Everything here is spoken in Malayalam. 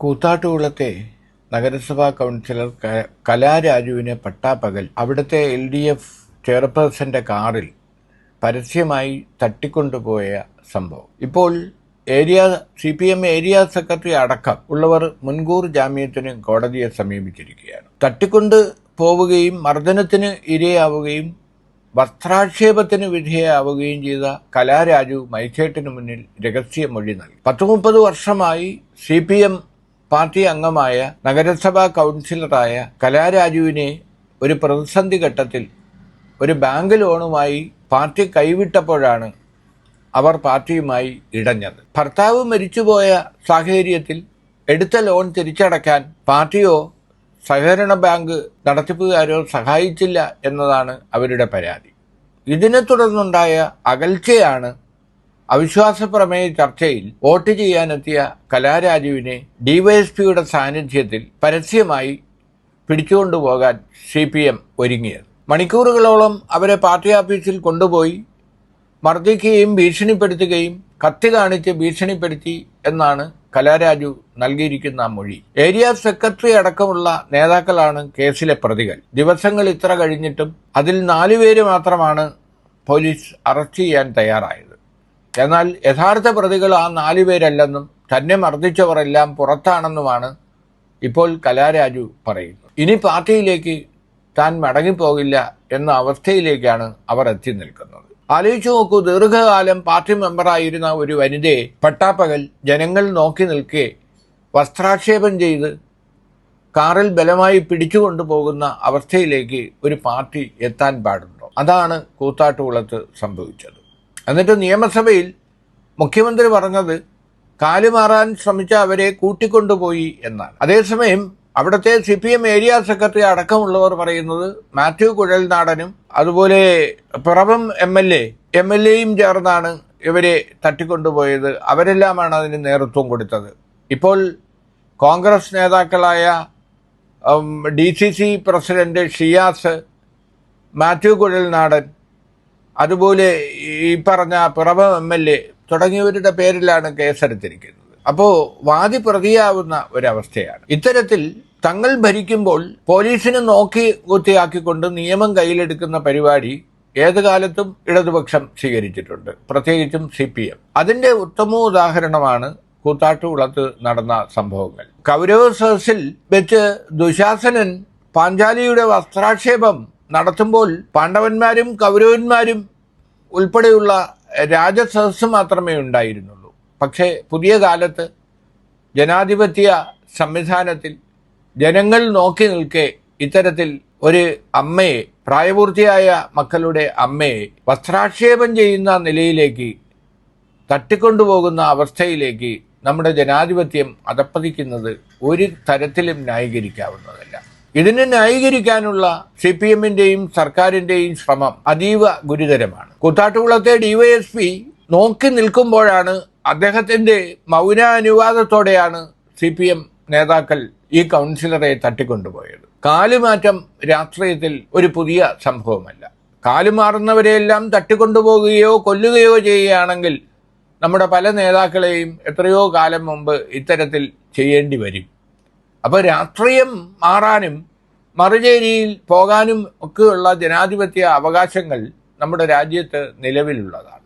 കൂത്താട്ടുകുളത്തെ നഗരസഭാ കൗൺസിലർ കലാരാജുവിന് പട്ടാപ്പകൽ അവിടുത്തെ എൽ ഡി എഫ് ചെയർപേഴ്സന്റെ കാറിൽ പരസ്യമായി തട്ടിക്കൊണ്ടുപോയ സംഭവം. ഇപ്പോൾ area C P M area secretary അടക്കം ഉള്ളവർ മുൻകൂർ ജാമ്യത്തിന് കോടതിയെ സമീപിച്ചിരിക്കുകയാണ്. തട്ടിക്കൊണ്ട് പോവുകയും മർദ്ദനത്തിന് ഇരയാവുകയും വസ്ത്രാക്ഷേപത്തിന് വിധേയാവുകയും ചെയ്ത കലാരാജു മൈച്ചേട്ടിന് മുന്നിൽ രഹസ്യമൊഴി നൽകി. പത്ത് മുപ്പത് വർഷമായി സി പി എം പാർട്ടി അംഗമായ നഗരസഭാ കൗൺസിലറായ കലാരാജുവിനെ ഒരു പ്രതിസന്ധി ഘട്ടത്തിൽ ഒരു ബാങ്ക് ലോണുമായി പാർട്ടി കൈവിട്ടപ്പോഴാണ് അവർ പാർട്ടിയുമായി ഇടഞ്ഞത്. ഭർത്താവ് മരിച്ചുപോയ സാഹചര്യത്തിൽ എടുത്ത ലോൺ തിരിച്ചടക്കാൻ പാർട്ടിയോ സഹകരണ ബാങ്ക് നടത്തിപ്പുകാരോ സഹായിച്ചില്ല എന്നതാണ് അവരുടെ പരാതി. ഇതിനെ തുടർന്നുണ്ടായ അകൽച്ചയാണ് അവിശ്വാസ പ്രമേയ ചർച്ചയിൽ വോട്ട് ചെയ്യാനെത്തിയ കലാരാജുവിനെ ഡിവൈഎസ്പിയുടെ സാന്നിധ്യത്തിൽ പരസ്യമായി പിടിച്ചുകൊണ്ടുപോകാൻ സി പി എം ഒരുങ്ങിയത്. മണിക്കൂറുകളോളം അവരെ പാർട്ടി ഓഫീസിൽ കൊണ്ടുപോയി മർദ്ദിക്കുകയും ഭീഷണിപ്പെടുത്തുകയും കത്തി കാണിച്ച് ഭീഷണിപ്പെടുത്തി എന്നാണ് കലാരാജു നൽകിയിരിക്കുന്ന മൊഴി. ഏരിയ സെക്രട്ടറി അടക്കമുള്ള നേതാക്കളാണ് കേസിലെ പ്രതികൾ. ദിവസങ്ങൾ ഇത്ര കഴിഞ്ഞിട്ടും അതിൽ നാലുപേര് മാത്രമാണ് പോലീസ് അറസ്റ്റ് ചെയ്യാൻ തയ്യാറായത്. എന്നാൽ യഥാർത്ഥ പ്രതികൾ ആ നാലു പേരല്ലെന്നും തന്നെ മർദ്ദിച്ചവരെല്ലാം പുറത്താണെന്നുമാണ് ഇപ്പോൾ കലാരാജു പറയുന്നത്. ഇനി പാർട്ടിയിലേക്ക് താൻ മടങ്ങിപ്പോകില്ല എന്ന അവസ്ഥയിലേക്കാണ് അവർ എത്തി നിൽക്കുന്നത്. ആലോചിച്ചു നോക്കൂ ദീർഘകാലം പാർട്ടി മെമ്പറായിരുന്ന ഒരു വനിതയെ പട്ടാപ്പകൽ ജനങ്ങൾ നോക്കി നിൽക്കെ വസ്ത്രാക്ഷേപം ചെയ്ത് കാറിൽ ബലമായി പിടിച്ചുകൊണ്ടുപോകുന്ന അവസ്ഥയിലേക്ക് ഒരു പാർട്ടി എത്താൻ പാടുണ്ടോ? അതാണ് കൂത്താട്ടുകുളത്ത് സംഭവിച്ചത്. എന്നിട്ട് നിയമസഭയിൽ മുഖ്യമന്ത്രി പറഞ്ഞത് കാലുമാറാൻ ശ്രമിച്ച അവരെ കൂട്ടിക്കൊണ്ടുപോയി എന്നാണ്. അതേസമയം അവിടുത്തെ C P M area secretary അടക്കമുള്ളവർ പറയുന്നത് മാത്യു കുഴൽനാടനും അതുപോലെ Piravom M L A M L എയും ചേർന്നാണ് ഇവരെ തട്ടിക്കൊണ്ടുപോയത്. അവരെല്ലാമാണ് അതിന് നേതൃത്വം കൊടുത്തത്. ഇപ്പോൾ കോൺഗ്രസ് നേതാക്കളായ D C C president Shiyas Mathew Kuzhalnadan അതുപോലെ ഈ പറഞ്ഞ പിറവ എം എൽ എ തുടങ്ങിയവരുടെ പേരിലാണ് കേസെടുത്തിരിക്കുന്നത്. അപ്പോൾ വാദി പ്രതിയാവുന്ന ഒരവസ്ഥയാണ്. ഇത്തരത്തിൽ തങ്ങൾ ഭരിക്കുമ്പോൾ പോലീസിനെ നോക്കി കുത്തിയാക്കിക്കൊണ്ട് നിയമം കയ്യിലെടുക്കുന്ന പരിപാടി ഏത് കാലത്തും ഇടതുപക്ഷം സ്വീകരിച്ചിട്ടുണ്ട്. പ്രത്യേകിച്ചും സി പി എം. അതിന്റെ ഉത്തമ ഉദാഹരണമാണ് കൂത്താട്ടുകുളത്ത് നടന്ന സംഭവങ്ങൾ. കൗരവ സദസ്സിൽ വെച്ച് ദുശാസനൻ പാഞ്ചാലിയുടെ വസ്ത്രാക്ഷേപം നടത്തുമ്പോൾ പാണ്ഡവന്മാരും കൗരവന്മാരും ഉൾപ്പെടെയുള്ള രാജസദസ് മാത്രമേ ഉണ്ടായിരുന്നുള്ളൂ. പക്ഷേ പുതിയ കാലത്ത് ജനാധിപത്യ സംവിധാനത്തിൽ ജനങ്ങൾ നോക്കി നിൽക്കെ ഇത്തരത്തിൽ ഒരു അമ്മയെ പ്രായപൂർത്തിയായ മക്കളുടെ അമ്മയെ വസ്ത്രാക്ഷേപം ചെയ്യുന്ന നിലയിലേക്ക് തട്ടിക്കൊണ്ടുപോകുന്ന അവസ്ഥയിലേക്ക് നമ്മുടെ ജനാധിപത്യം അതപ്പതിക്കുന്നത് ഒരു തരത്തിലും ന്യായീകരിക്കാവുന്നതല്ല. ഇതിനെ ന്യായീകരിക്കാനുള്ള സി പി എമ്മിന്റെയും സർക്കാരിന്റെയും ശ്രമം അതീവ ഗുരുതരമാണ്. കൂത്താട്ടുകുളത്തെ ഡിവൈഎസ്പി നോക്കി നിൽക്കുമ്പോഴാണ് അദ്ദേഹത്തിന്റെ മൗന അനുവാദത്തോടെയാണ് സി പി എം നേതാക്കൾ ഈ കൗൺസിലറെ തട്ടിക്കൊണ്ടുപോയത്. കാലുമാറ്റം രാഷ്ട്രീയത്തിൽ ഒരു പുതിയ സംഭവമല്ല. കാലുമാറുന്നവരെയെല്ലാം തട്ടിക്കൊണ്ടുപോകുകയോ കൊല്ലുകയോ ചെയ്യുകയാണെങ്കിൽ നമ്മുടെ പല നേതാക്കളെയും എത്രയോ കാലം മുമ്പ് ഇത്തരത്തിൽ ചെയ്യേണ്ടി വരും. അപ്പോൾ രാഷ്ട്രീയം മാറാനും മറുചേരിയിൽ പോകാനും ഒക്കെയുള്ള ജനാധിപത്യ അവകാശങ്ങൾ നമ്മുടെ രാജ്യത്ത് നിലവിലുള്ളതാണ്.